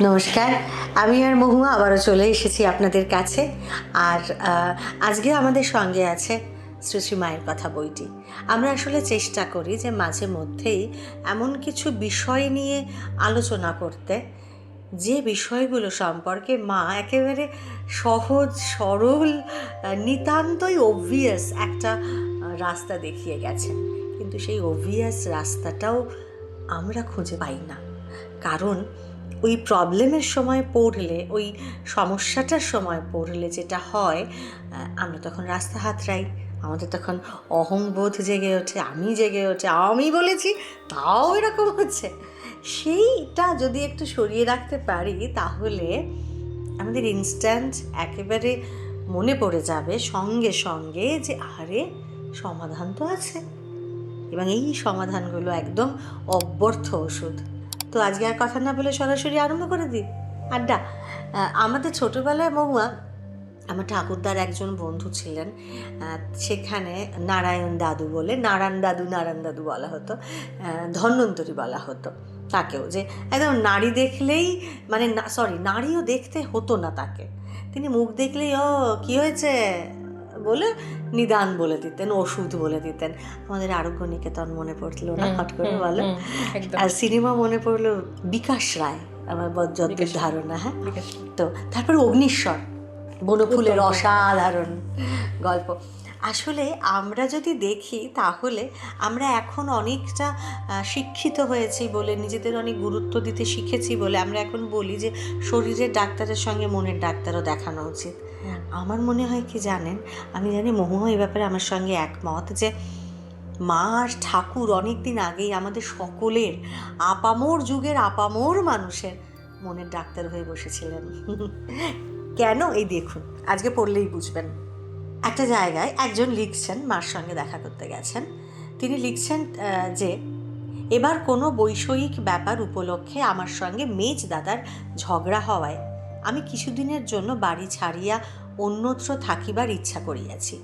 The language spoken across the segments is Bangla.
নমস্কার, আমি আর মহুয়া আবারও চলে এসেছি আপনাদের কাছে। আর আজকে আমাদের সঙ্গে আছে শ্রী শ্রী মায়ের কথা বইটি। আমরা আসলে চেষ্টা করি যে মাঝে মধ্যেই এমন কিছু বিষয় নিয়ে আলোচনা করতে। যে বিষয়গুলো সম্পর্কে মা একেবারে সহজ, সরল, নিতান্তই অবভিয়াস একটা রাস্তা দেখিয়ে গেছেন। কিন্তু সেই অবভিয়াস রাস্তাটাও আমরা খুঁজে পাই না। কারণ ওই প্রবলেমের সময় পড়লে, ওই সমস্যাটার সময় পড়লে যেটা হয় আমরা তখন রাস্তা হাতড়াই, আমাদের তখন অহংবোধ জেগে ওঠে, আমি জেগে ওঠে, আমি বলেছি, তাও এরকম হচ্ছে। সেইটা যদি একটু সরিয়ে রাখতে পারি, তাহলে আমাদের ইনস্ট্যান্ট একেবারে মনে পড়ে যাবে সঙ্গে সঙ্গে যে, আরে, সমাধান তো আছে। এবং এই সমাধানগুলো একদম অব্যর্থ ওষুধ। তো আজকে আর কথা না বলে সরাসরি আরম্ভ করে দিই। আড্ডা আমাদের ছোটোবেলায় মহুয়া আমার ঠাকুরদার একজন বন্ধু ছিলেন সেখানে নারায়ণ দাদু বলে, নারায়ণ দাদু নারায়ণ দাদু বলা হতো ধন্বন্তরী বলা হতো তাকেও যে একদম নারী দেখলেই মানে সরি নারীও দেখতে হতো না তাকে। তিনি মুখ দেখলেই, ও, কী হয়েছে? বলে নিদান বলে দিতেন ওষুধ বলে দিতেন। আমাদের আরোগ্য নিকেতন মনে পড়ল না হট করে বলো। আর সিনেমা মনে পড়ল বিকাশ রায় আমার যতদূর ধারণা হ্যাঁ? তো তারপর অগ্নিশ্বর বনফুলের অসাধারণ গল্প। আসলে আমরা যদি দেখি তাহলে আমরা এখন অনেকটা শিক্ষিত হয়েছি বলে নিজেদের অনেক গুরুত্ব দিতে শিখেছি বলে আমরা এখন বলি যে শরীরের ডাক্তারের সঙ্গে মনের ডাক্তারও দেখানো উচিত। আমার মনে হয় কি জানেন? আমি জানি মহুয়া এই ব্যাপারে আমার সঙ্গে একমত যে মা আর ঠাকুর অনেক দিন আগেই আমাদের সকলের আপামোর যুগের আপামোর মানুষের মনের ডাক্তার হয়ে বসেছিলেন। কেন? এই দেখুন আজকে পড়লেই বুঝবেন। একটা জায়গায় একজন লিখছেন, মার সঙ্গে দেখা করতে গেছেন। তিনি লিখছেন যে, এবার কোনো বৈষয়িক ব্যাপার উপলক্ষে আমার সঙ্গে মেজ দাদার ঝগড়া হওয়ায় আমি কিছুদিনের জন্য বাড়ি ছাড়িয়া অন্যত্র থাকিবার ইচ্ছা করিয়াছি।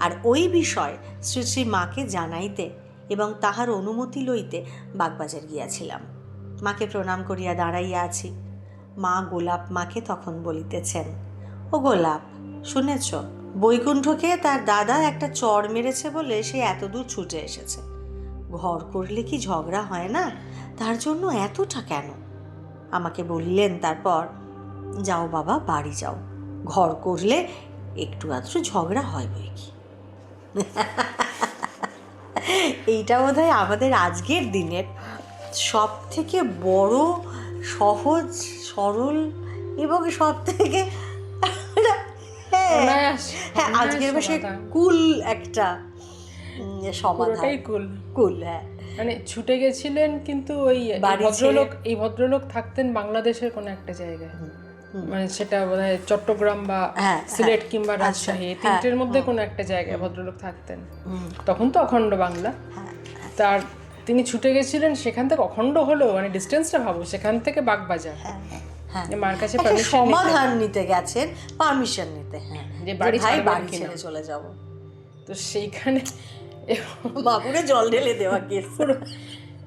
আর ওই বিষয় শ্রী শ্রী মাকে জানাইতে এবং তাহার অনুমতি লইতে বাগবাজার গিয়াছিলাম। মাকে প্রণাম করিয়া দাঁড়াইয়া আছি। মা গোলাপ মাকে তখন বলিতেছেন, ও গোলাপ, শুনেছ বৈকুণ্ঠকে তার দাদা একটা চর মেরেছে বলে সে এতদূর ছুটে এসেছে। ঘর করলে কি ঝগড়া হয় না? তার জন্য এতটা কেন? আমাকে বললেন তারপর, যাও বাবা, বাড়ি যাও। ঘর করলে একটু আধটু ঝগড়া হয় বই কি? এইটা বোধ হয় আমাদের আজকের দিনের সব থেকে বড়, সহজ, সরল এবং সব থেকে হ্যাঁ হ্যাঁ আজকের কুল একটা সমাধান। কুল। কুল হ্যাঁ। মানে ছুটে গেছিলেন কিন্তু ওই ভদ্রলোক এই ভদ্রলোক থাকতেন বাংলাদেশের কোনো একটা জায়গায়। মানে সেটা বোধ চট্টগ্রাম বা হ্যাঁ, সিলেট কিংবা আচ্ছা, রাজশাহী এই তিনটের মধ্যে কোনো একটা জায়গায় ভদ্রলোক থাকতেন। তখন তো অখণ্ড বাংলা। তার তিনি ছুটে গেছিলেন সেখান থেকে অখণ্ড হলো মানে ডিস্টেন্সটা ভাবো সেখান থেকে বাগবাজার। হ্যাঁ। মার কাছে সমাধান নিতে গেছেন পারমিশন নিতে হ্যাঁ। যে বাড়ি ভাই বাড়ি ছেড়ে চলে যাব। তো সেইখানে বাবুরে জল ঢেলে দেওয়া কেস।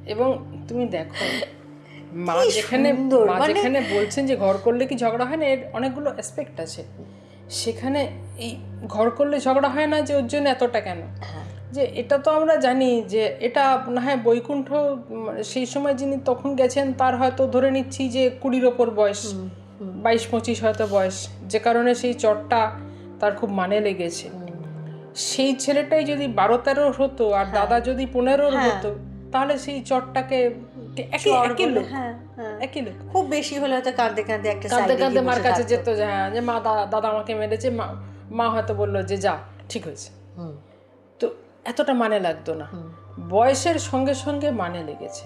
এবং তুমি দেখো মা যেখানে মা মানে- যেখানে বলছেন যে ঘর করলে কি ঝগড়া হয় না এর অনেকগুলো অ্যাসপেক্ট আছে। সেখানে এই ঘর করলে ঝগড়া হয় না যে ওর জন্য এতটা কেন? হ্যাঁ। যে এটা তো আমরা জানি যে এটা না হয় বৈকুণ্ঠ সেই সময় যিনি তখন গেছেন তার হয়তো ধরে নিচ্ছি যে কুড়ির ওপর বয়স বাইশ পঁচিশ হয়তো বয়স। যে কারণে সেই চটটা তার খুব মানে লেগেছে। সেই ছেলেটাই যদি বারো তেরো হতো আর হ্যাঁ। দাদা যদি পনেরোর হতো তাহলে সেই চটটাকে একই চর একই লোক। হ্যাঁ হ্যাঁ। একই লোক। খুব বেশি হলে হয়তো কাঁদতে কাঁদতে একটা কাঁদতে কাঁদতে মার কাছে যেত যে হ্যাঁ যে মা দাদা আমাকে মেরেছে মা মা হয়তো বলল যে যা ঠিক হয়েছে। এতটা মানে লাগতো না। বয়সের সঙ্গে সঙ্গে মানে লেগেছে।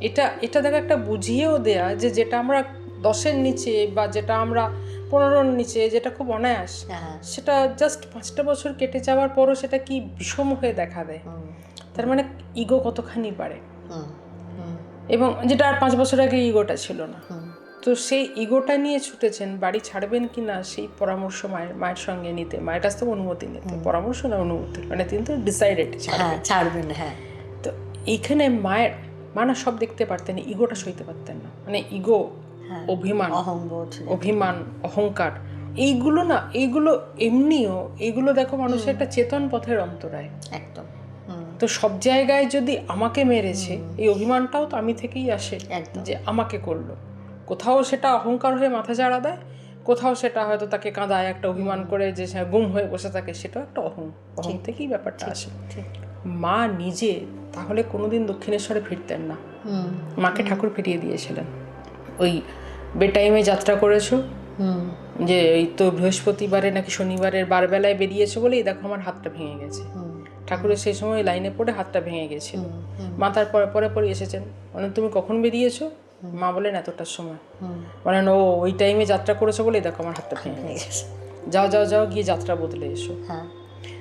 এটা এটা দেখো একটা বুঝিয়েও দেয়া যে যেটা আমরা দশের নিচে বা যেটা আমরা পনেরোর নিচে যেটা খুব অনায়াস হ্যাঁ, সেটা জাস্ট পাঁচটা বছর কেটে যাওয়ার পরও সেটা কি বিষম হয়ে দেখা দেয়। তার মানে ইগো কতখানি বাড়ে। হুম, এবং যেটা আর পাঁচ বছর আগে ইগোটা ছিল না। তো সেই ইগোটা নিয়ে ছুটেছেন বাড়ি ছাড়বেন কি না সেই পরামর্শ মায়ের মায়ের সঙ্গে নিতে মায়ের কাছ থেকে অনুমতি নিতে পরামর্শ না অনুমতি? মানে তিনি তো ডিসাইডেড হ্যাঁ ছাড়বেন হ্যাঁ। তো এইখানে মায়ের মা না সব দেখতে পারতেন ইগোটা সইতে পারতেন না। মানে ইগো অভিমান অহংবোধ অভিমান অহংকার এইগুলো না এইগুলো এমনিও এইগুলো দেখো মানুষের একটা চেতন পথের অন্তরায়। একদম তো সব জায়গায় যদি আমাকে মেরেছে এই অভিমানটাও তো আমি থেকেই আসে যে আমাকে করল। কোথাও সেটা অহংকার হয়ে মাথা চাড়া দেয় কোথাও সেটা হয়তো তাকে কাঁদায় একটা অভিমান করে যে সে গুম হয়ে বসে থাকে সেটাও একটা অহং। অহং থেকেই ব্যাপারটা আসে। মা নিজে তাহলে কোনোদিন দক্ষিণেশ্বরে ফিরতেন না। মাকে ঠাকুর ফিরিয়ে দিয়েছিলেন। ওই বেটাইমে যাত্রা করেছ? হুম। যে এই তো বৃহস্পতিবারে নাকি শনিবারের বারবেলায় বেরিয়েছো বলেই দেখো আমার হাতটা ভেঙে গেছে। ঠাকুরের সেই সময় লাইনে পড়ে হাতটা ভেঙে গেছিল। মা তারপরে পরে পরে এসেছেন। মানে তুমি কখন বেরিয়েছো? মা বলেন এতটার সময়। মানে ও ওই টাইমে যাত্রা করেছ বলেই দেখো আমার হাতটা ভেঙে গেছে। যাও যাও যাও গিয়ে যাত্রা বদলে এসো। হ্যাঁ।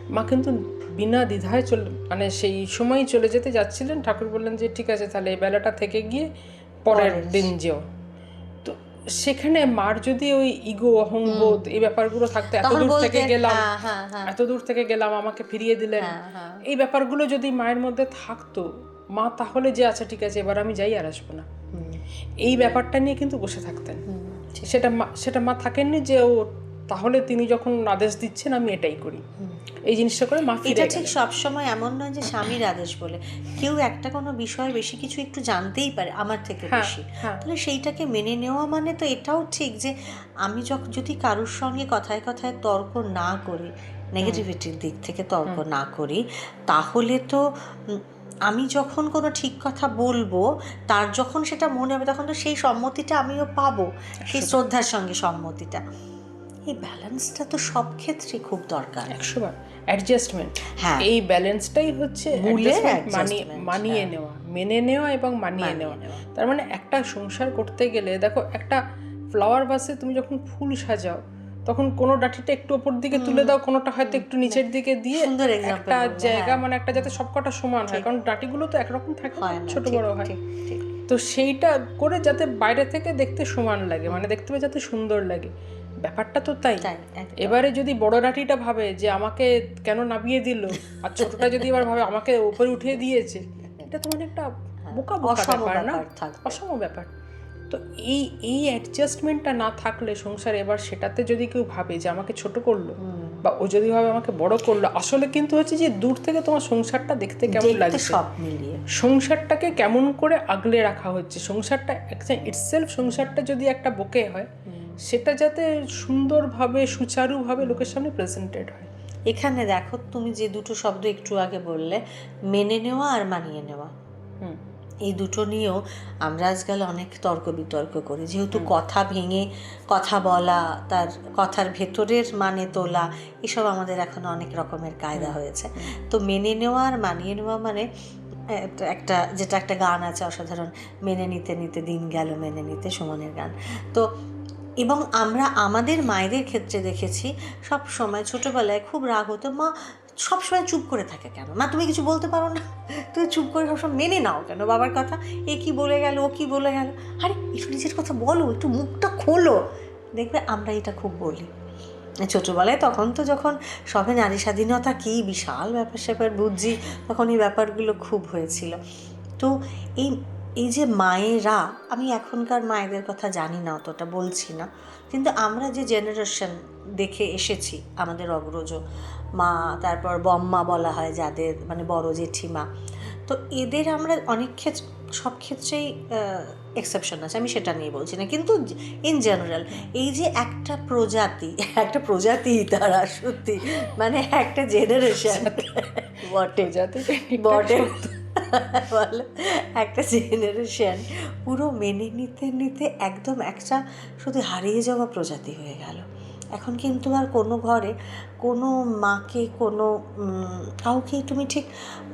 মা কিন্তু বিনা দ্বিধায় চলে মানে সেই সময়ই চলে যেতে যাচ্ছিলেন। ঠাকুর বললেন যে ঠিক আছে তাহলে এই বেলাটা থেকে গিয়ে পরের দিন যেও। তো সেখানে মার যদি ওই ইগো অহংবোধ এই ব্যাপারগুলো থাকতো এত দূর থেকে গেলাম হ্যাঁ হ্যাঁ এত দূর থেকে গেলাম আমাকে ফিরিয়ে দিলেন। এই ব্যাপারগুলো যদি মায়ের মধ্যে থাকতো মা তাহলে যে আচ্ছা ঠিক আছে এবার আমি যাই আর আসব না। এই ব্যাপারটা নিয়ে কিন্তু বসে থাকতেন। সেটা মা সেটা মা থাকেননি যে ও তাহলে তিনি যখন আদেশ দিচ্ছেন আমি এটাই করি। এই জিনিসটা করে মা এটা ঠিক সবসময় এমন নয় যে স্বামীর আদেশ বলে। কেউ একটা কোনো বিষয়ে বেশি কিছু একটু জানতেই পারে আমার থেকে হ্যাঁ, বেশি। হ্যাঁ। তাহলে সেইটাকে মেনে নেওয়া মানে তো এটাও ঠিক যে আমি যখন যদি কারোর সঙ্গে কথায় কথায় তর্ক না করি নেগেটিভিটির দিক থেকে তর্ক না করি তাহলে তো আমি যখন কোনো ঠিক কথা বলব তার যখন সেটা মনে হবে তখন তো সেই সম্মতিটা আমিও পাবো সেই শ্রদ্ধার সঙ্গে সম্মতিটা। এই ব্যালেন্সটা তো সব ক্ষেত্রে খুব দরকার। একশো বার। অ্যাডজাস্টমেন্ট হ্যাঁ। এই ব্যালেন্সটাই হচ্ছে মানিয়ে মানিয়ে হ্যাঁ। নেওয়া মেনে নেওয়া এবং মানিয়ে মানিয়ে নেওয়া। নেওয়া। তার মানে একটা সংসার করতে গেলে দেখো একটা ফ্লাওয়ার বাসে তুমি যখন ফুল সাজাও তখন কোনো ডাঁটিটা একটু ওপর দিকে তুলে দাও কোনোটা হয়তো একটু নিচের দিকে দিয়ে একটা জায়গা মানে একটা যাতে সবকটা সমান হয় কারণ ডাঁটিগুলো তো একরকম থাকে ছোট বড় হয়। তো সেইটা করে যাতে বাইরে থেকে দেখতে সমান লাগে মানে দেখতে হবে যাতে সুন্দর লাগে। ব্যাপারটা তো তাই। এবারে যদি বড় ডাটিটা ভাবে যে আমাকে কেন নামিয়ে দিল আর ছোটটা যদি এবার ভাবে আমাকে উপরে উঠিয়ে দিয়েছে এটা তো একটা বোকা বোকা ব্যাপার না? অসম ব্যাপার। তো এই এই অ্যাডজাস্টমেন্টটা না থাকলে সংসার এবার সেটাতে যদি কেউ ভাবে যে আমাকে ছোট করল বা ও যদি ভাবে আমাকে বড় করল আসলে কিন্তু হচ্ছে যে দূর থেকে তোমার সংসারটা দেখতে কেমন লাগছে? সব মিলিয়ে। সংসারটাকে কেমন করে আগলে রাখা হচ্ছে? সংসারটা ইটসেলফ সংসারটা যদি একটা বকে হয় সেটা যাতে সুন্দরভাবে সুচারুভাবে লোকের সামনে প্রেজেন্টেড হয়। এখানে দেখো তুমি যে দুটো শব্দ একটু আগে বললে মেনে নেওয়া আর মানিয়ে নেওয়া। এই দুটো নিয়েও আমরা আজকাল অনেক তর্ক বিতর্ক করি। যেহেতু কথা ভেঙে কথা বলা তার কথার ভেতরের মানে তোলা এসব আমাদের এখন অনেক রকমের কায়দা হয়েছে। তো মেনে নেওয়া আর মানিয়ে নেওয়া মানে একটা- যেটা একটা গান আছে অসাধারণ মেনে নিতে নিতে দিন গেল মেনে নিতে সুমনের গান। তো এবং আমরা আমাদের মায়েদের ক্ষেত্রে দেখেছি সব সময় ছোটবেলায় খুব রাগ হতো মা সবসময় চুপ করে থাকে কেন? মা তুমি কিছু বলতে পারো না? তুমি চুপ করে সবসময় মেনে নাও কেন বাবার কথা? এ কি বলে গেল, ও কি বলে গেল? আরে, একটু নিজের কথা বলো, একটু মুখটা খোলো। দেখবে আমরা এটা খুব বলি। ছোটোবেলায় তখন তো যখন সবে নারী স্বাধীনতা কী বিশাল ব্যাপার স্যাপার বুঝছি তখন এই ব্যাপারগুলো খুব হয়েছিল। তো এই এই যে মায়েরা, আমি এখনকার মায়েদের কথা জানি না, অতটা বলছি না। কিন্তু আমরা যে জেনারেশন দেখে এসেছি, আমাদের অগ্রজ মা তারপর বম্মা বলা হয় যাদের মানে বড় জেঠিমা। তো এদের আমরা অনেক ক্ষেত্রে সব ক্ষেত্রেই এক্সেপশন আছে আমি সেটা নিয়ে বলছি না। কিন্তু ইন জেনারেল এই যে একটা প্রজাতি একটা প্রজাতি তারা সত্যি মানে একটা জেনারেশন বটে যাতে বটে বলো একটা জেনারেশন পুরো মেনে নিতে নিতে একদম একটা শুধু হারিয়ে যাওয়া প্রজাতি হয়ে গেল। এখন কিন্তু আর কোনো ঘরে কোনো মাকে কোনো কাউকেই তুমি ঠিক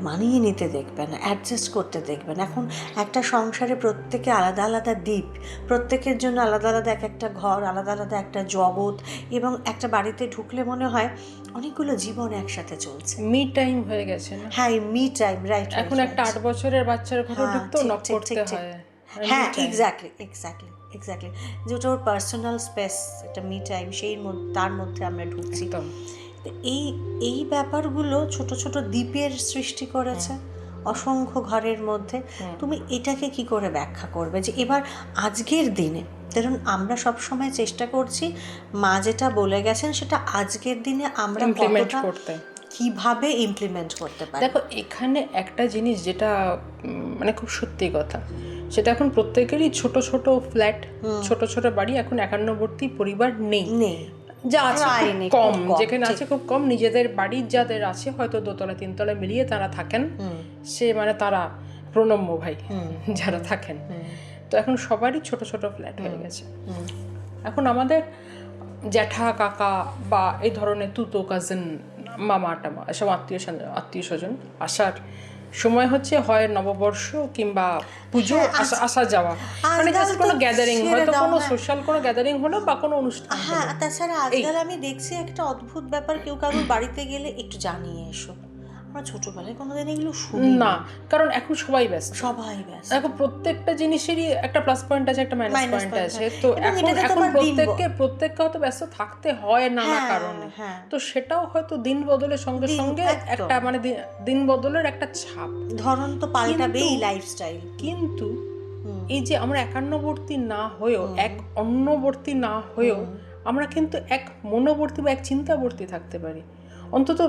মানিয়ে নিতে দেখবে না অ্যাডজাস্ট করতে দেখবে না। এখন একটা সংসারে প্রত্যেকে আলাদা আলাদা দ্বীপ প্রত্যেকের জন্য আলাদা আলাদা এক একটা ঘর আলাদা আলাদা একটা জগৎ এবং একটা বাড়িতে ঢুকলে মনে হয় অনেকগুলো জীবন একসাথে চলছে। মি টাইম হয়ে গেছে না? হ্যাঁ মি টাইম রাইট এখন একটা আট বছরের বাচ্চার ঘরে ঢুকতেও নক করতে। হয়। হ্যাঁ এক্স্যাক্টলি এক্স্যাক্টলি এক্স্যাক্টলি যেটা ওর পার্সোনাল স্পেস একটা মি টাইম সেই তার মধ্যে আমরা ঢুকছি। তো এই এই ব্যাপারগুলো ছোট ছোট দ্বীপের সৃষ্টি করেছে অসংখ্য ঘরের মধ্যে। তুমি এটাকে কি করে ব্যাখ্যা করবে? যে এবার আজকের দিনে কারণ আমরা সব সময় চেষ্টা করছি মা যেটা বলে গেছেন সেটা আজকের দিনে আমরা ইমপ্লিমেন্ট কতটা করতে। কীভাবে ইমপ্লিমেন্ট করতে পারি? দেখো এখানে একটা জিনিস যেটা মানে খুব সত্যি কথা। সেটা এখন প্রত্যেকেরই ছোট ছোট ফ্ল্যাট ছোট ছোট বাড়ি এখন একান্নবর্তী পরিবার নেই। নেই। যা আছে কম, যেখানে আছে খুব কম নিজেদের বাড়ির যাদের আছে হয়তো দোতলা তিনতলা মিলিয়ে তারা থাকেন। সে মানে তারা প্রণম্য ভাই যারা থাকেন। তো এখন সবারই ছোট ছোট ফ্ল্যাট হয়ে গেছে। এখন আমাদের জ্যাঠা কাকা বা এই ধরনের তুতো কাজিন মামা টামা এসব আত্মীয় আত্মীয় স্বজন আসার সময় হচ্ছে হয় নববর্ষ কিংবা পুজো আসা আসা যাওয়া। মানে জাস্ট কোনো গ্যাদারিং হয়তো কোনো হ্যাঁ। সোশ্যাল কোনো গ্যাদারিং হলো বা কোনো অনুষ্ঠান হ্যাঁ তাছাড়া আজকাল আমি দেখছি একটা অদ্ভুত ব্যাপার কেউ কারোর বাড়িতে গেলে একটু জানিয়ে এসো। আমরা ছোটবেলায় কোনোদিন এগুলো শুনি না কারণ এখন সবাই ব্যস্ত। সবাই ব্যাস দেখো প্রত্যেকটা জিনিসেরই একটা প্লাস পয়েন্ট আছে একটা মাইনাস পয়েন্ট আছে। তো এখন এখন প্রত্যেককে প্রত্যেককে হয়তো ব্যস্ত থাকতে হয় নানা হ্যাঁ, কারণে। হ্যাঁ। তো সেটাও হয়তো দিন বদলের সঙ্গে সঙ্গে একটা মানে দিন বদলের একটা ছাপ। ধরন তো পাল্টাবেই লাইফস্টাইল কিন্তু এই যে আমরা একান্নবর্তী না হয়েও এক অন্যবর্তী না হয়েও আমরা কিন্তু এক মনোবর্তী বা এক চিন্তাবর্তী থাকতে পারি। অন্তত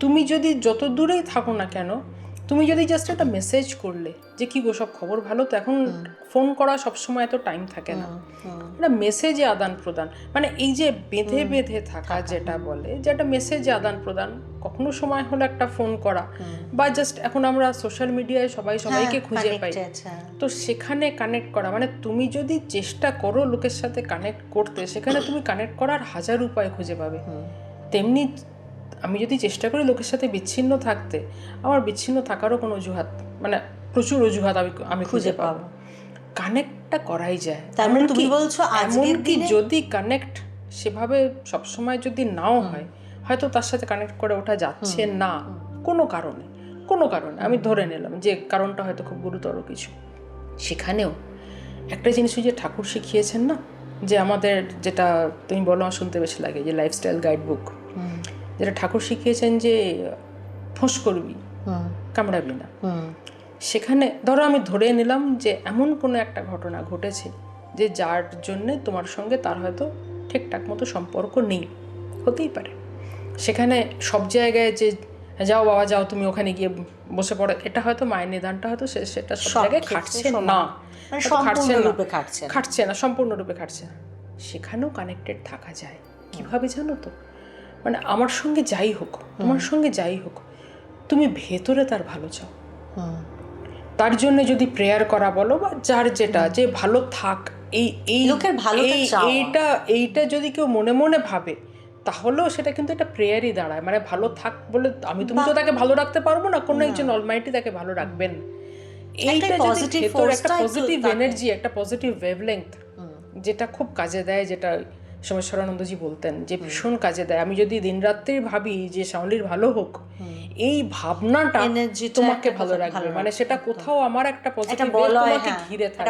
তুমি যদি যত দূরেই থাকো না কেন তুমি যদি জাস্ট একটা মেসেজ করলে যে কি গো সব খবর ভালো তো? এখন ফোন করা সবসময় এত টাইম থাকে না। একটা মেসেজে আদান প্রদান। মানে এই যে বেঁধে বেঁধে থাকা যেটা বলে যে একটা মেসেজে আদান প্রদান কখনো সময় হলো একটা ফোন করা বা জাস্ট এখন আমরা সোশ্যাল মিডিয়ায় সবাই সবাইকে খুঁজে পাই। তো সেখানে কানেক্ট করা মানে তুমি যদি চেষ্টা করো লোকের সাথে কানেক্ট করতে সেখানে তুমি কানেক্ট করার হাজার উপায় খুঁজে পাবে। তেমনি আমি যদি চেষ্টা করি লোকের সাথে বিচ্ছিন্ন থাকতে আমার বিচ্ছিন্ন থাকারও কোনো অজুহাত মানে প্রচুর অজুহাত আমি আমি খুঁজে পাবো। কানেক্টটা করাই যায়। তার মানে তুমি বলছো এমনকি যদি কানেক্ট সেভাবে সবসময় যদি নাও হয় হয়তো তার সাথে কানেক্ট করে ওঠা যাচ্ছে না। কোনো কারণে কোনো কারণে। আমি ধরে নিলাম যে কারণটা হয়তো খুব গুরুতর কিছু। সেখানেও একটা জিনিস যে ঠাকুর শিখিয়েছেন না? যে আমাদের যেটা তুমি বলো শুনতে বেশি লাগে যে লাইফস্টাইল গাইড বুক যেটা ঠাকুর শিখিয়েছেন যে ফোঁস করবি কামড়াবি না। সেখানে ধরো আমি ধরে নিলাম যে এমন কোনো একটা ঘটনা ঘটেছে যে যার জন্যে তোমার সঙ্গে তার হয়তো ঠিকঠাক মতো সম্পর্ক নেই। হতেই পারে। সেখানে সব জায়গায় যে যাও বাবা যাও তুমি ওখানে গিয়ে বসে পড়ো এটা হয়তো মায়ের নিদানটা হয়তো সেটা সব জায়গায় খাটছে না। মানে খাটছে না। খাটছে না। খাটছে না সম্পূর্ণরূপে খাটছে না। সেখানেও কানেক্টেড থাকা যায়। কীভাবে জানো তো? মানে আমার সঙ্গে যাই হোক তোমার সঙ্গে যাই হোক তুমি ভেতরে তার ভালো চাও। তার জন্য যদি প্রেয়ার করা বলো বা যার যেটা যে ভালো থাক এই এই লোকের চাওয়া। এইটা এইটা যদি কেউ মনে মনে ভাবে তাহলেও সেটা কিন্তু একটা প্রেয়ারই দাঁড়ায়। মানে ভালো থাক বলে আমি তুমি তো তাকে ভালো রাখতে পারব না কোনো একজন অলমাইটি তাকে ভালো রাখবেন। এইটা যদি একটা পজিটিভ এনার্জি একটা পজিটিভ ওয়েভলেংথ যেটা খুব কাজে দেয় যেটা সোমেশ্বরানন্দজি বলতেন যে ভীষণ কাজে দেয়। আমি যদি দিনরাত্রি ভাবি যে শাওলির ভালো হোক এই ভাবনাটা তোমাকে ভালো রাখবে। মানে সেটা কোথাও আমার একটা পজিটিভ তোমাকে হ্যাঁ, ঘিরে থাকবে।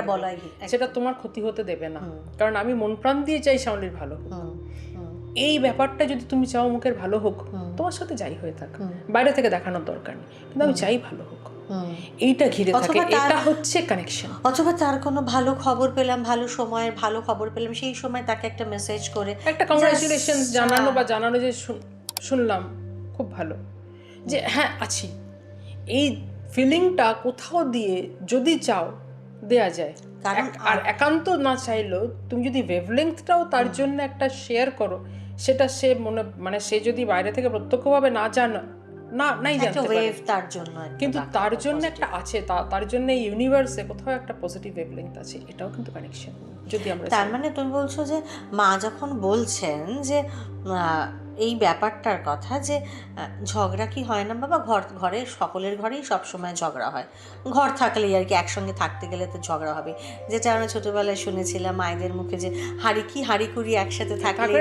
সেটা তোমার ক্ষতি হতে দেবে না। কারণ আমি মন প্রাণ দিয়ে চাই শাওলির ভালো হোক। এই ব্যাপারটা যদি তুমি চাও মুখের ভালো হোক তোমার সাথে যাই হয়ে থাক। বাইরে থেকে দেখানোর দরকার নেই। কিন্তু আমি চাই ভালো হোক। এইটা ঘিরে থাকে। এটা হচ্ছে কানেকশন অথবা তার কোনো ভালো খবর পেলাম ভালো সময়ের ভালো খবর পেলাম সেই সময় তাকে একটা মেসেজ করে। একটা কংগ্রাচুলেশন জানানো বা জানানো যে শুনলাম খুব ভালো। যে হ্যাঁ আছি। এই ফিলিংটা কোথাও দিয়ে যদি চাও দেয়া যায়। আর একান্ত না চাইলেও তুমি যদি ওয়েভলেংথটাও তার জন্য একটা শেয়ার করো সেটা সে মনে মানে সে যদি বাইরে থেকে প্রত্যক্ষভাবে না জানো না নাই জানতে ওয়েভ তার জন্য কিন্তু তার জন্য একটা আছে তা- তার জন্য ইউনিভার্সে কোথাও একটা পজিটিভ ওয়েভলেন্থ আছে এটাও কিন্তু কানেকশন যদি আমরা তার মানে তুমি বলছো যে মা যখন বলছেন যে এই ব্যাপারটার কথা যে ঝগড়া কি হয় না? বাবা ঘর ঘরে সকলের ঘরেই সব সময় ঝগড়া হয়। ঘর থাকলেই আর কি একসঙ্গে থাকতে গেলে তো ঝগড়া হবে। যেটা আমরা ছোটবেলায় শুনেছিলাম মায়েদের মুখে যে হাড়ি কি হাড়ি কুড়ি একসাথে থাকলে।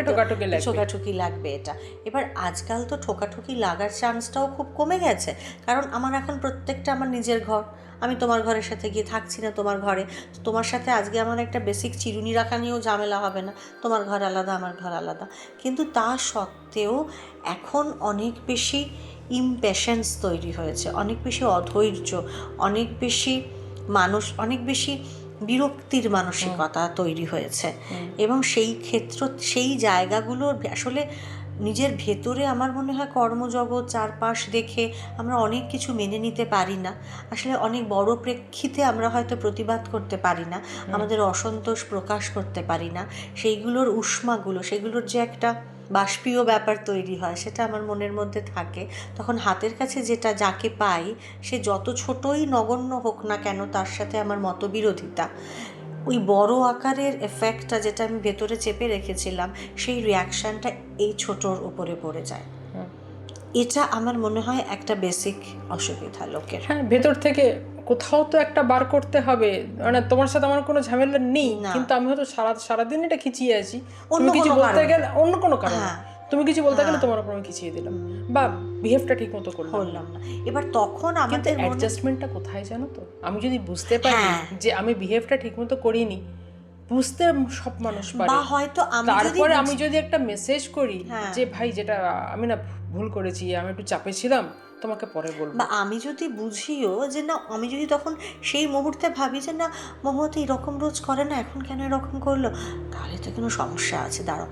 ঠোকাঠুকি লাগবে। এটা। এবার আজকাল তো ঠোকাঠুকি লাগার চান্সটাও খুব কমে গেছে। কারণ আমার এখন প্রত্যেকটা আমার নিজের ঘর। আমি তোমার ঘরের সাথে গিয়ে থাকছি না তোমার ঘরে। তোমার সাথে আজকে আমার একটা বেসিক চিরুনি রাখা নিয়েও ঝামেলা হবে না। তোমার ঘর আলাদা আমার ঘর আলাদা। কিন্তু তা সত্ত্বেও এখন অনেক বেশি ইমপেশেন্স তৈরি হয়েছে অনেক বেশি অধৈর্য অনেক বেশি মানুষ অনেক বেশি বিরক্তির মানসিকতা তৈরি হয়েছে। এবং সেই ক্ষেত্র সেই জায়গাগুলোর আসলে নিজের ভেতরে আমার মনে হয় কর্মজগৎ চারপাশ দেখে আমরা অনেক কিছু মেনে নিতে পারি না। আসলে অনেক বড় প্রেক্ষিতে আমরা হয়তো প্রতিবাদ করতে পারি না আমাদের অসন্তোষ প্রকাশ করতে পারি না। সেইগুলোর উষ্মাগুলো সেগুলোর যে একটা বাষ্পীয় ব্যাপার তৈরি হয় সেটা আমার মনের মধ্যে থাকে। তখন হাতের কাছে যেটা যাকে পাই সে যত ছোটই নগণ্য হোক না কেন তার সাথে আমার মতবিরোধিতা। ওই বড় আকারের এফেক্টটা যেটা আমি ভেতরে চেপে রেখেছিলাম সেই রিয়াকশানটা এই ছোটোর উপরে পড়ে যায়। এটা আমার মনে হয় একটা বেসিক অসুবিধা লোকের। হ্যাঁ ভেতর থেকে কোথাও তো একটা বার করতে হবে। মানে তোমার সাথে আমার কোনো ঝামেলা নেই কিন্তু আমি হয়তো সারা সারাদিন এটা খিচিয়ে আছি। অন্য কিছু বলতে গেলে অন্য কোনো কারণে। হ্যাঁ। তুমি কিছু বলতে গেলে হ্যাঁ। তোমার উপর আমি খিচিয়ে দিলাম। বা বিহেভটা ঠিক মতো করলাম না। এবার তখন আমাদের অ্যাডজাস্টমেন্টটা কোথায় জানো তো? আমি যদি বুঝতে পারি হ্যাঁ। যে আমি বিহেভটা ঠিকমতো করিনি বুঝতে সব মানুষ পারে। বা হয়তো আমি তারপরে আমি যদি একটা মেসেজ করি হ্যাঁ। যে ভাই যেটা আমি না ভুল করেছি আমি একটু চাপে ছিলাম তোমাকে পরে বলব। বা আমি যদি বুঝিও যে না আমি যদি তখন সেই মুহূর্তে ভাবি যে না মোহাম্মদ এরকম রোজ করে না এখন কেন এরকম করল? তাহলে তো কোনো সমস্যা আছে দাঁড়াও।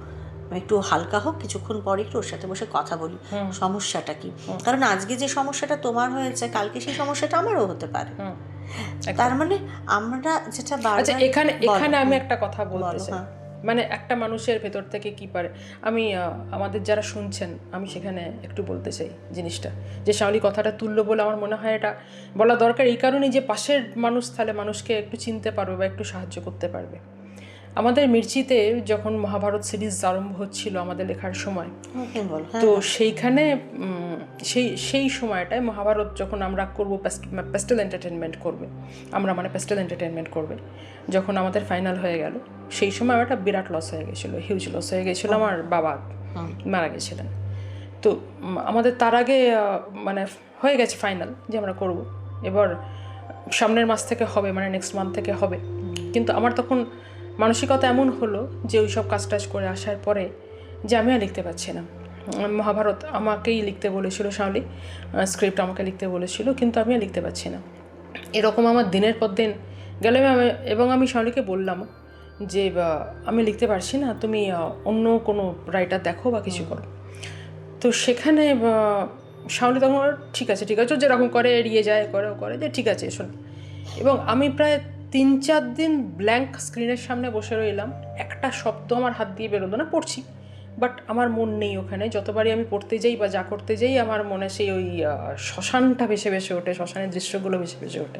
একটু হালকা হোক কিছুক্ষণ পরে একটু ওর সাথে বসে কথা বলি। সমস্যাটা কি? কারণ আজকে যে সমস্যাটা তোমার হয়েছে কালকে সেই সমস্যাটা আমারও হতে পারে। তার মানে আমরা যেটা আচ্ছা এখানে এখানে আমি একটা কথা বলতে চাই। হ্যাঁ। মানে একটা মানুষের ভেতর থেকে কি পারে? আমি আমাদের যারা শুনছেন আমি সেখানে একটু বলতে চাই জিনিসটা। যে শাওলি কথাটা তুললো বলে আমার মনে হয় এটা বলা দরকার। এই কারণেই যে পাশের মানুষ তাহলে মানুষকে একটু চিনতে পারবে বা একটু সাহায্য করতে পারবে। আমাদের মির্চিতে যখন মহাভারত সিরিজ আরম্ভ হচ্ছিল আমাদের লেখার সময় হুম, বলো হ্যাঁ তো সেইখানে সেই সেই সময়টায় মহাভারত যখন আমরা করব পেস্টেল এন্টারটেনমেন্ট করবে আমরা মানে পেস্টেল এন্টারটেনমেন্ট করবে যখন আমাদের ফাইনাল হয়ে গেল সেই সময় আমার একটা বিরাট লস হয়ে গেছিল হিউজ লস হয়ে গেছিল আমার বাবা মারা গেছিলেন। তো আমাদের তার আগে মানে হয়ে গেছে ফাইনাল যে আমরা করব। এবার সামনের মাস থেকে হবে মানে নেক্সট মান্থ থেকে হবে। কিন্তু আমার তখন মানসিকতা এমন হলো যে ওই সব কাজ টাজ করে আসার পরে যে আমি আর লিখতে পারছি না। মহাভারত আমাকেই লিখতে বলেছিল শাওলি স্ক্রিপ্ট আমাকে লিখতে বলেছিল কিন্তু আমি আর লিখতে পারছি না। এরকম আমার দিনের পর দিন গেলে আমি এবং আমি শাওলিকে বললাম যে আমি লিখতে পারছি না তুমি অন্য কোনো রাইটার দেখো বা কিছু করো। তো সেখানে শাওলি তখন ঠিক আছে ঠিক আছে। ও যেরকম করে এড়িয়ে যায় করে করে যে ঠিক আছে শোন। এবং আমি প্রায় তিন চার দিন ব্ল্যাঙ্ক স্ক্রিনের সামনে বসে রইলাম। একটা শব্দ আমার হাত দিয়ে বেরোলো না, পড়ছি। বাট আমার মন নেই ওখানে। যতবারই আমি পড়তে যাই বা যা করতে যাই, আমার মনে সেই ওই শ্মশানটা ভেসে ভেসে ওঠে, শ্মশানের দৃশ্যগুলো ভেসে ভেসে ওঠে।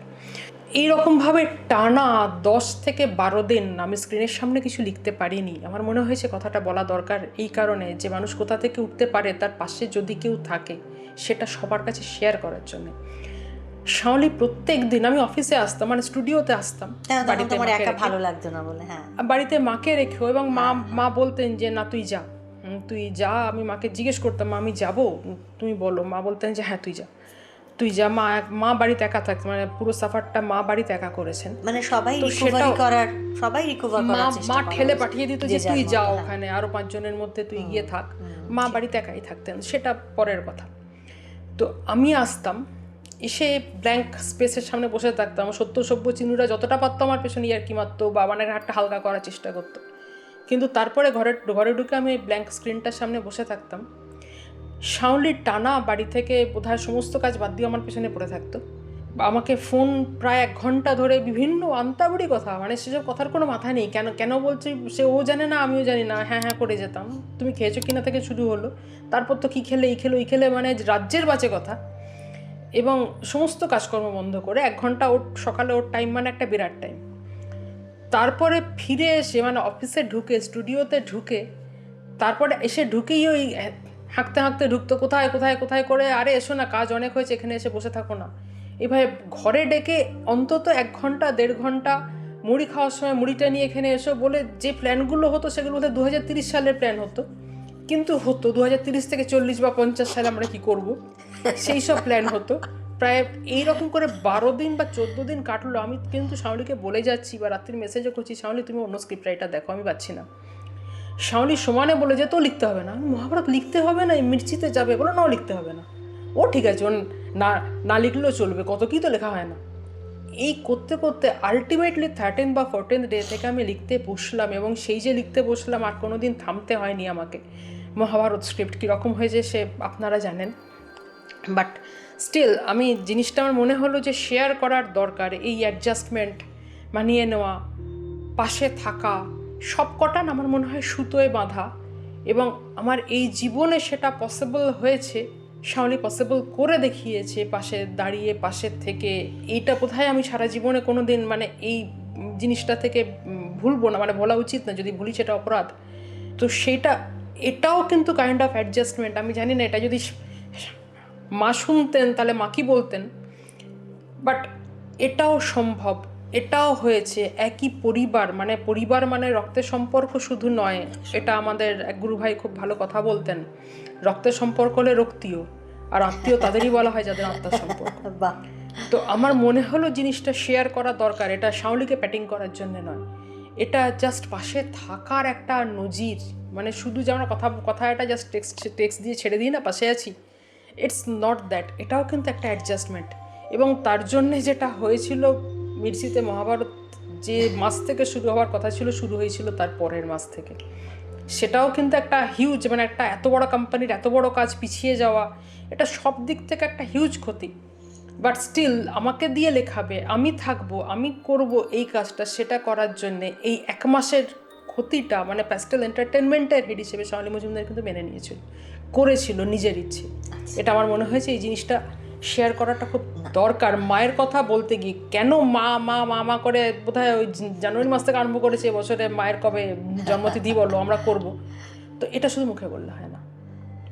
এইরকমভাবে টানা দশ থেকে বারো দিন আমি স্ক্রিনের সামনে কিছু লিখতে পারিনি। আমার মনে হয়েছে কথাটা বলা দরকার। এই কারণে যে মানুষ কোথা থেকে উঠতে পারে, তার পাশে যদি কেউ থাকে, সেটা সবার কাছে শেয়ার করার জন্য। শাওলি প্রত্যেক দিন আমি অফিসে আসতাম মানে স্টুডিওতে আসতাম। হ্যাঁ, বাড়িতে তোমার একা ভালো লাগতো না বলে হ্যাঁ। বাড়িতে মাকে রেখেও এবং মা মা বলতেন যে না তুই যা। তুই যা। আমি মাকে জিজ্ঞেস করতাম "মা, আমি যাব? তুমি বলো। মা বলতেন যে হ্যাঁ তুই যা। তুই যা। মা মা বাড়িতে একা থাকতো মানে পুরো সাফারটা মা বাড়িতে একা করেছেন। মানে সবাই রিকভারি করার সবাই রিকভার করার চেষ্টা মা ঠেলে পাঠিয়ে দিত যে তুই যা হ্যাঁ। ওখানে আরও পাঁচজনের মধ্যে তুই গিয়ে থাক। মা বাড়িতে একাই থাকতেন সেটা পরের কথা। তো আমি আসতাম এসে ব্ল্যাঙ্ক স্পেসের সামনে বসে থাকতাম। সত্য সভ্য চিনুরা যতটা পারতো আমার পেছনে আর কি মারতো বা বাবানের হাতটা হালকা করার চেষ্টা করতো। কিন্তু তারপরে ঘরে ঘরে ঢুকে আমি ব্ল্যাঙ্ক স্ক্রিনটার সামনে বসে থাকতাম। শাওলির টানা বাড়ি থেকে বোধহয় সমস্ত কাজ বাদ দিয়ে আমার পেছনে পড়ে থাকতো। আমাকে ফোন প্রায় এক ঘণ্টা ধরে বিভিন্ন আন্তাবড়ি কথা মানে সেসব কথার কোনো মাথা নেই। কেন কেন বলছে সে ও জানে না, আমিও জানি না। হ্যাঁ হ্যাঁ করে যেতাম। তুমি খেয়েছো কিনা থেকে শুরু হলো। তারপর তো কী খেলে, এই খেলো এই খেলে মানে রাজ্যের বাজে কথা। এবং সমস্ত কাজকর্ম বন্ধ করে এক ঘণ্টা ওর, সকালে ওর টাইম মানে একটা বিরাট টাইম তারপরে ফিরে এসে মানে অফিসে ঢুকে স্টুডিওতে ঢুকে, তারপরে এসে ঢুকেই ওই হাঁকতে হাঁকতে ঢুকতো, কোথায় কোথায় কোথায় করে, আরে এসো না, কাজ অনেক হয়েছে, এখানে এসে বসে থাকো না। এভাবে ঘরে ডেকে অন্তত এক ঘণ্টা, দেড় ঘণ্টা, মুড়ি খাওয়ার সময় মুড়িটা নিয়ে এখানে এসো বলে যে প্ল্যানগুলো হতো সেগুলো বোধহয় দু সালের প্ল্যান হতো। কিন্তু হতো দু থেকে চল্লিশ বা পঞ্চাশ সালে আমরা কি করব? সেই সব প্ল্যান হতো। প্রায় এইরকম করে বারো দিন বা চোদ্দ দিন কাটলো। আমি কিন্তু শাওলিকে বলে যাচ্ছি বা রাত্রির মেসেজও করছি, শাওলি, তুমি অন্য স্ক্রিপ্ট রাইটার দেখো, আমি পাচ্ছি না। শাওলি সমানে বলে, যে তো লিখতে হবে না? মহাভারত লিখতে হবে না? মির্চিতে যাবে? বলো নাও লিখতে হবে না। ও ও ঠিক আছে, ও না না লিখলেও চলবে, কত কী তো লেখা হয় না। এই করতে করতে আলটিমেটলি থার্টিন বা ফোরটিন ডে থেকে আমি লিখতে বসলাম এবং সেই যে লিখতে বসলাম আর কোনো দিন থামতে হয়নি আমাকে। মহাভারত স্ক্রিপ্ট কীরকম হয়েছে সে আপনারা জানেন। বাট স্টিল আমি জিনিসটা আমার মনে হলো যে শেয়ার করার দরকার, এই অ্যাডজাস্টমেন্ট মানিয়ে নেওয়া, পাশে থাকা সব কটা না আমার মনে হয় সুতোয় বাঁধা। এবং আমার এই জীবনে সেটা পসিবল হয়েছে শাওলি পসিবল করে দেখিয়েছে, পাশে দাঁড়িয়ে পাশের থেকে। এইটা কোথায় আমি সারা জীবনে কোনো দিন মানে এই জিনিসটা থেকে ভুলবো না মানে বলা উচিত না, যদি ভুলি সেটা অপরাধ। তো সেটা, এটাও কিন্তু কাইন্ড অফ অ্যাডজাস্টমেন্ট আমি জানি না, এটা যদি মা শুনতেন তাহলে মা কি বলতেন? বাট এটাও সম্ভব এটাও হয়েছে একই পরিবার মানে পরিবার মানে রক্তের সম্পর্ক শুধু নয় এটা আমাদের এক গুরু ভাই খুব ভালো কথা বলতেন রক্তের সম্পর্ক হলে রক্তীয় আর আত্মীয় তাদেরই বলা হয় যাদের আত্মার সম্পর্ক। তো আমার মনে হলো জিনিসটা শেয়ার করা দরকার এটা শাওলিকে প্যাটিং করার জন্য নয় এটা জাস্ট পাশে থাকার একটা নজির মানে শুধু যে আমরা কথা কথা এটা জাস্ট টেক্সট টেক্সট দিয়ে ছেড়ে দিই না পাশে আছি। ইটস নট দ্যাট এটাও কিন্তু একটা অ্যাডজাস্টমেন্ট এবং তার জন্যে যেটা হয়েছিল মির্সিতে মহাভারত যে মাস থেকে শুরু হওয়ার কথা ছিল, শুরু হয়েছিল তার পরের মাস থেকে। সেটাও কিন্তু একটা হিউজ মানে একটা এত বড় কোম্পানির এত বড় কাজ পিছিয়ে যাওয়া, এটা সব দিক থেকে একটা হিউজ ক্ষতি। বাট স্টিল আমাকে দিয়ে লেখাবে, আমি থাকব, আমি করব এই কাজটা, সেটা করার জন্যে এই এক মাসের ক্ষতিটা মানে প্যাস্টেল এন্টারটেনমেন্টের হেড হিসেবে সোনালী মজুমদার কিন্তু মেনে নিয়েছিল করেছিল নিজের ইচ্ছে। এটা আমার মনে হয়েছে এই জিনিসটা শেয়ার করাটা খুব দরকার। মায়ের কথা বলতে গিয়ে কেন মা মা মা মা করে বোধহয় ওই জানুয়ারি মাস থেকে আরম্ভ করেছে এবছরে মায়ের কবে জন্মতিথি বলল আমরা করব। তো এটা শুধু মুখে বললে হয় না।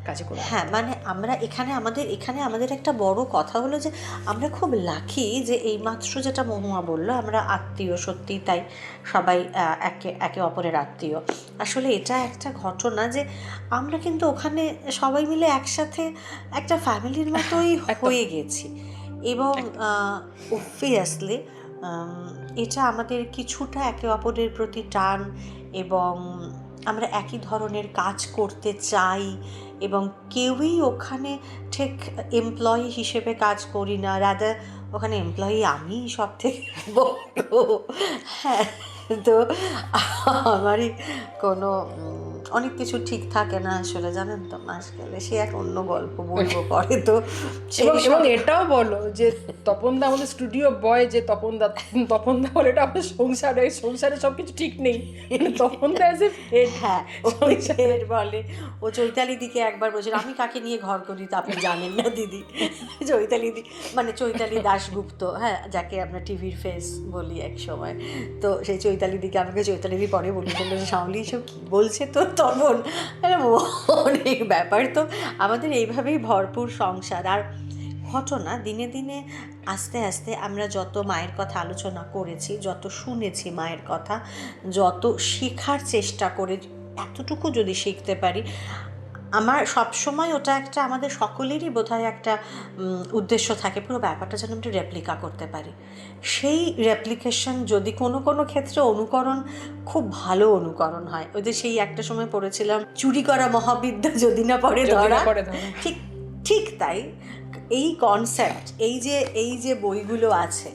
কাজে করে হ্যাঁ মানে আমরা এখানে আমাদের এখানে আমাদের একটা বড় কথা হলো যে আমরা খুব লাকি যে এইমাত্র যেটা মহুয়া বলল আমরা আত্মীয় সত্যি তাই সবাই একে একে অপরের আত্মীয়। আসলে এটা একটা ঘটনা যে আমরা কিন্তু ওখানে সবাই মিলে একসাথে একটা ফ্যামিলির মতোই হয়ে গেছি। এবং অবভিয়াসলি এটা আমাদের কিছুটা একে অপরের প্রতি টান এবং আমরা একই ধরনের কাজ করতে চাই। এবং কেউই ওখানে ঠিক এমপ্লয়ি হিসেবে কাজ করি না। রাদার ওখানে এমপ্লয়ি আমি সব থেকে হ্যাঁ তো আমারই কোনো অনেক কিছু ঠিক থাকে না আসলে জানেন তো? মাস গেলে সে এক অন্য গল্প বলব পরে তো। সেই এবং এটাও বলো যে তপন দা আমাদের স্টুডিও বয় যে তপন দা তপনদা তপনদা বলে এটা আমাদের সংসারে সংসারে সব কিছু ঠিক নেই। মানে তপনদা অ্যাজ এ হ্যাঁ বলে। ও চৈতালি দিকে একবার বলছিল আমি কাকে নিয়ে ঘর করি তা আপনি জানেন না দিদি? চৈতালি দি মানে চৈতালি দাশগুপ্ত হ্যাঁ যাকে আমরা টিভির ফেস বলি এক সময়। তো সেই চৈতালি দিকে আমাকে চৈতালি দি পরে বলেছিল সামলি সব বলছে তো তখন অনেক ব্যাপার তো, আমাদের এইভাবেই ভরপুর সংসার। আর ঘটনা দিনে দিনে আস্তে আস্তে আমরা যত মায়ের কথা আলোচনা করেছি, যত শুনেছি মায়ের কথা, যত শেখার চেষ্টা করে, এতটুকু যদি শিখতে পারি আমার সবসময় ওটা একটা আমাদের সকলেরই বোধহয় একটা উদ্দেশ্য থাকে পুরো ব্যাপারটা যেন আমরা রেপ্লিকা করতে পারি। সেই রেপ্লিকেশন যদি কোনো কোনো ক্ষেত্রে অনুকরণ খুব ভালো অনুকরণ হয়। ওই যে সেই একটা সময় পড়েছিলাম চুরি করা মহাবিদ্যা যদি না পড়ে ধরা। ঠিক ঠিক তাই। এই কনসেপ্ট এই যে এই যে বইগুলো আছে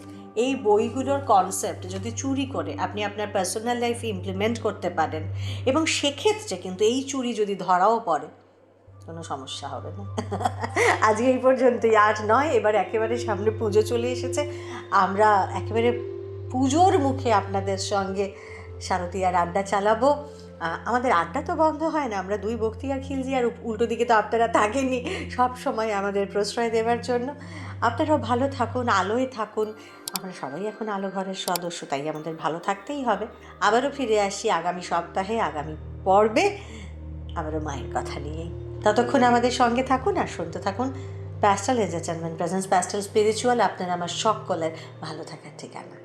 এই বইগুলোর কনসেপ্ট যদি চুরি করে আপনি আপনার পার্সোনাল লাইফে ইমপ্লিমেন্ট করতে পারেন এবং সেক্ষেত্রে কিন্তু এই চুরি যদি ধরাও পড়ে কোনো সমস্যা হবে না। আজকে এই পর্যন্তই আর নয়, এবার একেবারে সামনে পুজো চলে এসেছে। আমরা একেবারে পুজোর মুখে আপনাদের সঙ্গে শারদীয়ার আড্ডা চালাবো। আমাদের আড্ডা তো বন্ধ হয় না, আমরা দুই বক্তি আর খিলজি, আর উল্টো দিকে তো আপনারা থাকেননি সব সময় আমাদের প্রশ্রয় দেওয়ার জন্য। আপনারাও ভালো থাকুন, আলোয় থাকুন। আমরা সবাই এখন আলো ঘরের সদস্য, তাই আমাদের ভালো থাকতেই হবে। আবারও ফিরে আসি আগামী সপ্তাহে, আগামী পর্বে। আবারও মায়ের কথা নিয়েই। ততক্ষণ আমাদের সঙ্গে থাকুন আর শুনতে থাকুন pastel entertainment presence pastel spiritual আপনার আমার সকলের ভালো থাকার ঠিকানা।